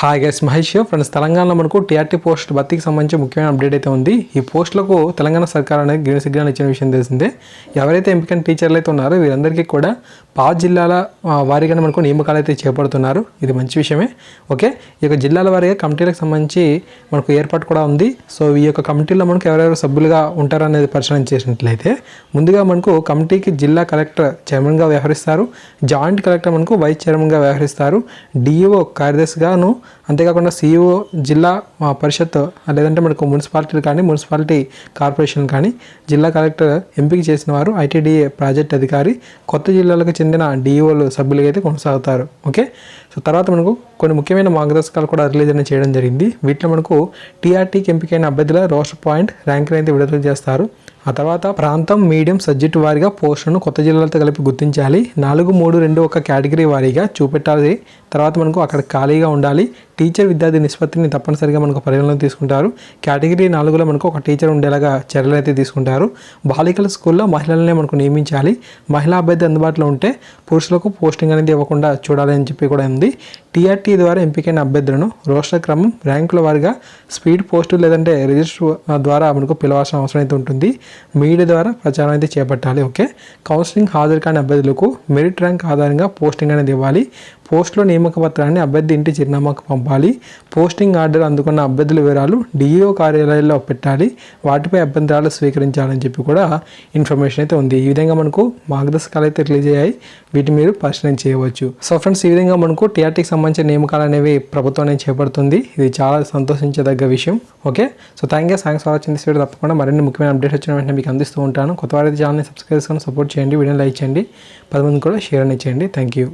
Hi guys Mahesh friends తెలంగాణలో మనకు TRT post భర్తీకి సంబంధించి ముఖ్యమైన అప్డేట్ అయితే ఉంది. ఈ పోస్టులకు తెలంగాణ సర్కార్ అనేది గ్రీన్ సిగ్నల్ ఇచ్చిన విషయం తెలిసిందే. ఎవరైతే ఎంపికైన టీచర్లు అయితే ఉన్నారో వీరందరికీ కూడా పాత జిల్లాల వారిగానే వారీగానే మనకు నియామకాలు అయితే చేపడుతున్నారు. ఇది మంచి విషయమే. ఓకే? ఈ యొక్క జిల్లాల వారీగా కమిటీలకు సంబంధించి మనకు ఏర్పాటు కూడా ఉంది. సో ఈ యొక్క కమిటీలో మనకు ఎవరెవరు సభ్యులుగా ఉంటారనేది పరిశీలన చేసినట్లయితే ముందుగా మనకు కమిటీకి జిల్లా కలెక్టర్ చైర్మన్గా వ్యవహరిస్తారు. జాయింట్ కలెక్టర్ మనకు వైస్ చైర్మన్గా వ్యవహరిస్తారు. డిఈఓ కార్యదర్శిగాను అంతేకాకుండా సిఇఓ జిల్లా పరిషత్ లేదంటే మనకు మున్సిపాలిటీలు కానీ మున్సిపాలిటీ కార్పొరేషన్ కానీ జిల్లా కలెక్టర్ ఎంపిక చేసిన వారు ఐటీడీఏ ప్రాజెక్ట్ అధికారి కొత్త జిల్లాలకు చెందిన డిఈఓలు సభ్యులుగా అయితే కొనసాగుతారు. ఓకే? సో తర్వాత మనకు కొన్ని ముఖ్యమైన మార్గదర్శకాలు కూడా రిలీజ్ అనేది చేయడం జరిగింది. వీటిలో మనకు టీఆర్టీకి ఎంపికైన అభ్యర్థుల రోస్టర్ పాయింట్ ర్యాంకులు అయితే విడుదల చేస్తారు. ఆ తర్వాత ప్రాంతం మీడియం సబ్జెక్టు వారిగా పోస్టులను కొత్త జిల్లాలతో కలిపి గుర్తించాలి. నాలుగు మూడు రెండు ఒక కేటగిరీ వారీగా చూపెట్టాలి. తర్వాత మనకు అక్కడ ఖాళీగా ఉండాలి. టీచర్ విద్యార్థి నిష్పత్తిని తప్పనిసరిగా మనకు పరిగణలో తీసుకుంటారు. కేటగిరీ నాలుగులో మనకు ఒక టీచర్ ఉండేలాగా చర్యలు అయితే తీసుకుంటారు. బాలికల స్కూల్లో మహిళలనే మనకు నియమించాలి. మహిళా అభ్యర్థి అందుబాటులో ఉంటే పురుషులకు పోస్టింగ్ అనేది ఇవ్వకుండా చూడాలి అని చెప్పి కూడా ఉంది. టీఆర్టీ ద్వారా ఎంపికైన అభ్యర్థులను రోస్టర్ క్రమం ర్యాంకుల వారిగా స్పీడ్ పోస్టు లేదంటే రిజిస్టర్ ద్వారా మనకు పిలవాల్సిన అవసరం అయితే ఉంటుంది. మీడియా ద్వారా ప్రచారం అయితే చేపట్టాలి ఓకే? కౌన్సిలింగ్ హాజరు కాని అభ్యర్థులకు మెరిట్ ర్యాంక్ ఆధారంగా పోస్టింగ్ అనేది ఇవ్వాలి. పోస్టులో నియామక పత్రాన్ని అభ్యర్థి ఇంటి చిరునామాకు పంపాలి. పోస్టింగ్ ఆర్డర్ అందుకున్న అభ్యర్థుల వివరాలు డిఈఓ కార్యాలయాల్లో పెట్టాలి. వాటిపై అభ్యంతరాలు స్వీకరించాలని చెప్పి కూడా ఇన్ఫర్మేషన్ అయితే ఉంది. ఈ విధంగా మనకు మార్గదర్శకాలు అయితే రిలీజ్ అయ్యాయి వీటి మీరు పరిశీలన చేయవచ్చు. సో ఫ్రెండ్స్ ఈ విధంగా మనకు టీఆర్టీకి సంబంధించిన నియామకాలు అనేవి ప్రభుత్వం చేపడుతుంది. ఇది చాలా సంతోషించదగ్గ విషయం. Okay? So thank you. Thanks for watching this video. తప్పకుండా మరిన్ని ముఖ్యమైన అప్డేట్స్ వచ్చిన వెంటనే మీకు అందిస్తూ ఉంటాను. కొత్త వారి ఛానల్ని సబ్స్క్రైబ్ చేసుకొని సపోర్ట్ చేయండి. వీడియోని లైక్ చేయండి. పది మంది కూడా షేర్ అనేది చేయండి. Thank you.